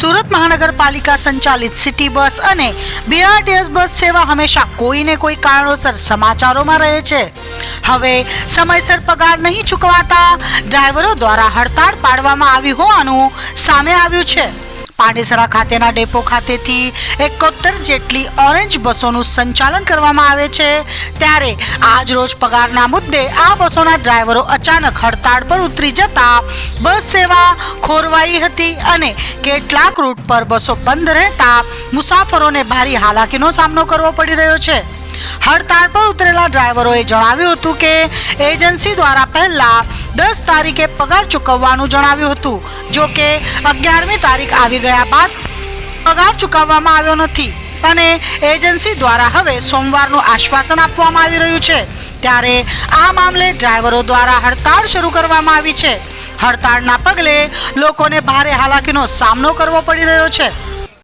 સુરત મહાનગરપાલિકા સંચાલિત city bus અને બીઆરટીએસ બસ સેવા હંમેશા કોઈને કોઈ કારણોસર સમાચારોમાં રહે છે. હવે સમયસર પગાર નહીં ચૂકવાતા ડ્રાઈવરો દ્વારા હડતાળ પાડવામાં આવી હોવાનું સામે આવ્યું છે. પાંડેસરા ખાતેના ડેપો ખાતેથી એકોતેર જેટલી ઓરેન્જ બસોનું સંચાલન કરવામાં આવે છે. ત્યારે આજ રોજ પગારના મુદ્દે આ બસોના ડ્રાઈવરો અચાનક હડતાળ પર ઉતરી જતા બસ સેવા ખોરવાઈ હતી અને કેટલાક રૂટ પર બસો બંધ રહેતા મુસાફરોને ભારે હાલાકીનો સામનો કરવો પડી રહ્યો છે. હડતાળ પર ઉતરેલા ડ્રાઈવરોએ જણાવ્યું હતું કે, એજન્સી દ્વારા પહેલા દસ તારીખે પગાર ચૂકવવાનું જણાવ્યું હતું. જો કે અગિયારમી તારીખ આવી ગયા બાદ પગાર ચૂકવવામાં આવ્યો નથી. અને એજન્સી દ્વારા હવે સોમવારનું આશ્વાસન આપવામાં આવી રહ્યું છે. ત્યારે આ મામલે ડ્રાઈવરો દ્વારા હડતાળ શરૂ કરવામાં આવી છે. હડતાળના પગલે લોકોને ભારે હાલાકીનો સામનો કરવો પડી રહ્યો છે.